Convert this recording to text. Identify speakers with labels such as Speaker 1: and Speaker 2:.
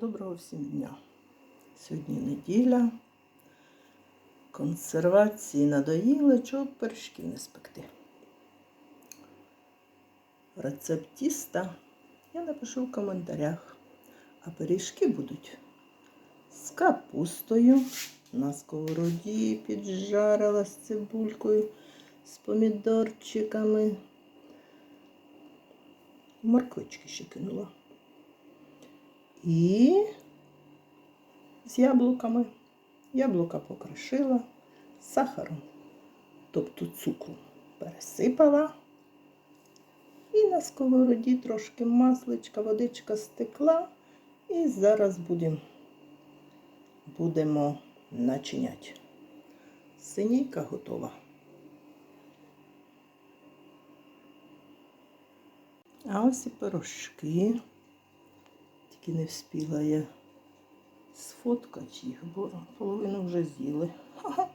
Speaker 1: Доброго всім дня. Сьогодні неділя. Консервації надоїли, чого пиріжків не спекти. Рецепт тіста я напишу в коментарях. А пиріжки будуть з капустою. На сковороді піджарила з цибулькою, з помідорчиками. Морквички ще кинула. І з яблуками. Яблука покришила сахаром, тобто цукру пересипала. І на сковороді трошки масличка, водичка стекла. І зараз будемо, будемо начиняти. Синійка готова. А ось і пирожки. Тільки не встигла я сфоткати їх, бо половину вже з'їли.